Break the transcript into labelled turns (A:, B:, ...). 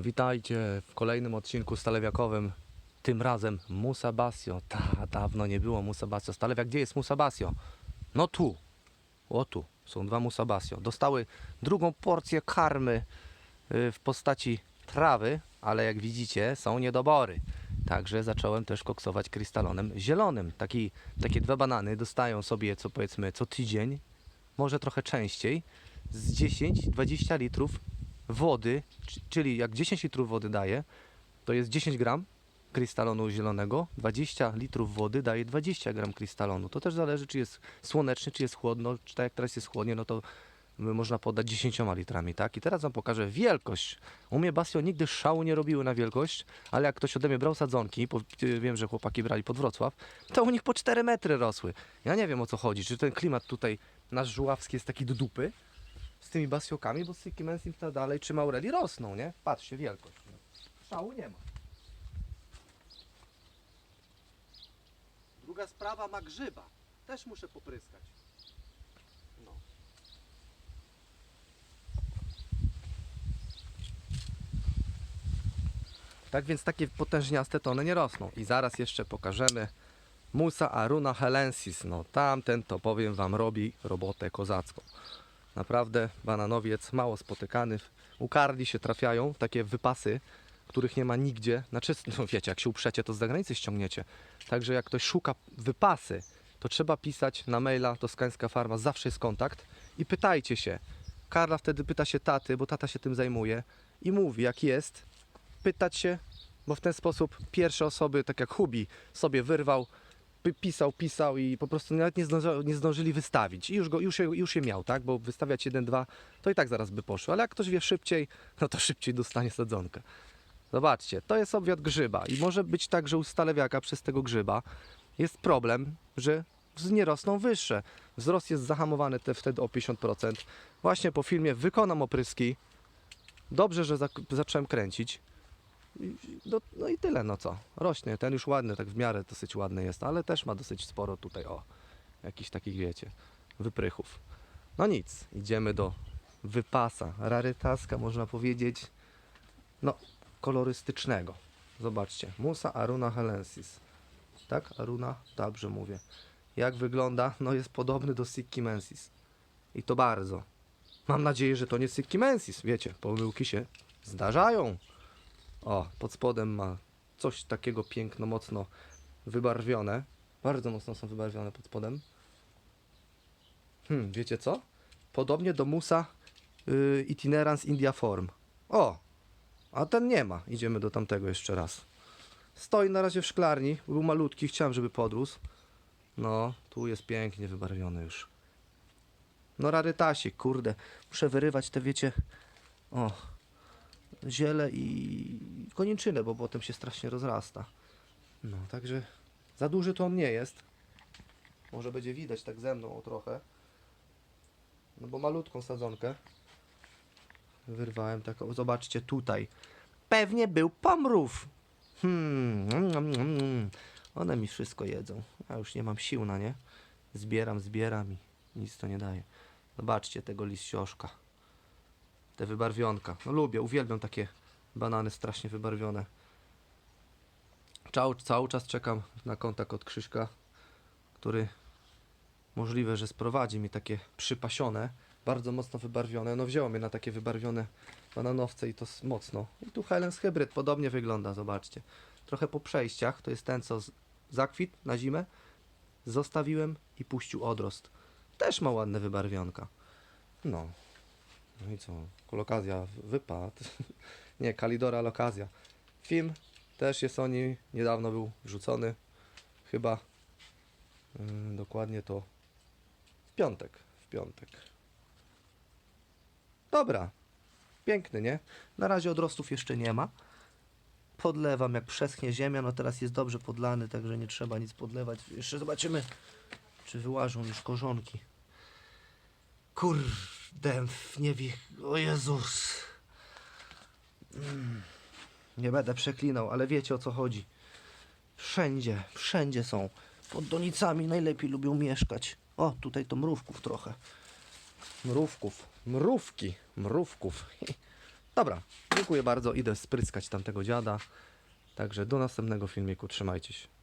A: Witajcie w kolejnym odcinku stalewiakowym. Tym razem Musa Basio. Ta, dawno nie było Musa Basio. Stalewiak, gdzie jest Musa Basio? No tu. O tu. Są dwa Musa Basio. Dostały drugą porcję karmy y, w postaci trawy, ale jak widzicie są niedobory. Także zacząłem też koksować krystalonem zielonym. Taki, takie dwa banany dostają sobie co powiedzmy co tydzień, może trochę częściej, z 10-20 litrów wody, czyli jak 10 litrów wody daje, to jest 10 gram krystalonu zielonego, 20 litrów wody daje 20 gram krystalonu. To też zależy, czy jest słoneczny, czy jest chłodno, czy tak jak teraz jest chłodnie, no to można podać 10 litrami, tak? I teraz wam pokażę wielkość. U mnie Basio nigdy szału nie robiły na wielkość, ale jak ktoś ode mnie brał sadzonki, bo y, wiem, że chłopaki brali pod Wrocław, to u nich po 4 metry rosły. Ja nie wiem o co chodzi, czy ten klimat tutaj nasz żuławski jest taki do dupy, z tymi basiokami, bo Syki Mensim ta dalej czy Maureli rosną, nie? Patrzcie, wielkość. Szału nie ma. Druga sprawa ma grzyba. Też muszę popryskać. No. Tak więc takie potężniaste to one nie rosną. I zaraz jeszcze pokażemy Musa Aruna helensis. No tamten to powiem wam robi robotę kozacką. Naprawdę bananowiec mało spotykany. U Karli się trafiają takie wypasy, których nie ma nigdzie. Znaczy, no wiecie, jak się uprzecie, to z zagranicy ściągniecie. Także jak ktoś szuka wypasy, to trzeba pisać na maila Toskańska Farma, zawsze jest kontakt i pytajcie się. Karla wtedy pyta się taty, bo tata się tym zajmuje i mówi jak jest, pytać się, bo w ten sposób pierwsze osoby, tak jak Hubi, sobie wyrwał, pisał, pisał i po prostu nawet nie, zdąży, nie zdążyli wystawić. I już, go, już, je, już je miał, tak? Bo wystawiać jeden, dwa, to i tak zaraz by poszło. Ale jak ktoś wie szybciej, no to szybciej dostanie sadzonkę. Zobaczcie, to jest obiad grzyba i może być tak, że u stalewiaka przez tego grzyba jest problem, że nie rosną wyższe. Wzrost jest zahamowany te, wtedy o 50%. Właśnie po filmie wykonam opryski. Dobrze, że zacząłem kręcić. No, no i tyle, no co. Rośnie, ten już ładny, tak w miarę dosyć ładny jest, ale też ma dosyć sporo tutaj, o, jakichś takich, wiecie, wyprychów. No nic, idziemy do wypasa, rarytaska można powiedzieć, no, kolorystycznego. Zobaczcie, Musa Aruna helensis. Tak, Aruna? Dobrze mówię. Jak wygląda? No jest podobny do Sikkimensis. I to bardzo. Mam nadzieję, że to nie Sikkimensis. Wiecie, pomyłki się zdarzają. O, pod spodem ma coś takiego piękno, mocno wybarwione. Bardzo mocno są wybarwione pod spodem. Hmm, wiecie co? Podobnie do Musa y, Itinerans India Form. O, a ten nie ma. Idziemy do tamtego jeszcze raz. Stoi na razie w szklarni. Był malutki, chciałem, żeby podrósł. No, tu jest pięknie wybarwiony już. No rarytasik, kurde. Muszę wyrywać te, wiecie... O, ziele i koniczynę, bo potem się strasznie rozrasta. No, także za duży to on nie jest. Może będzie widać tak ze mną o trochę. No bo malutką sadzonkę wyrwałem taką. Zobaczcie tutaj. Pewnie był pomrów. Hmm. mm, mm, mm. One mi wszystko jedzą. Ja już nie mam sił na nie. Zbieram, zbieram i nic to nie daje. Zobaczcie tego liścioszka. Te wybarwionka. No lubię, uwielbiam takie banany strasznie wybarwione. Cały, cały czas czekam na kontakt od Krzyśka, który możliwe, że sprowadzi mi takie przypasione, bardzo mocno wybarwione. No wzięło mnie na takie wybarwione bananowce i to mocno. I tu Helens Hybryd podobnie wygląda, zobaczcie. Trochę po przejściach, to jest ten co zakwit na zimę, zostawiłem i puścił odrost. Też ma ładne wybarwionka. No. No i co? Kolokazja wypadł. Nie, Kalidora Lokazja. Film też jest o niej. Niedawno był wrzucony. Chyba yy, dokładnie to w piątek. W piątek. Dobra. Piękny, nie? Na razie odrostów jeszcze nie ma. Podlewam jak przeschnie ziemia. No teraz jest dobrze podlany, także nie trzeba nic podlewać. Jeszcze zobaczymy, czy wyłażą już korzonki. Kurde, nie wie. O Jezus. Mm. Nie będę przeklinał, ale wiecie o co chodzi. Wszędzie, wszędzie są. Pod donicami najlepiej lubią mieszkać. O, tutaj to mrówków trochę. Mrówków. Mrówki. Mrówków. Dobra, dziękuję bardzo. Idę spryskać tamtego dziada. Także do następnego filmiku. Trzymajcie się.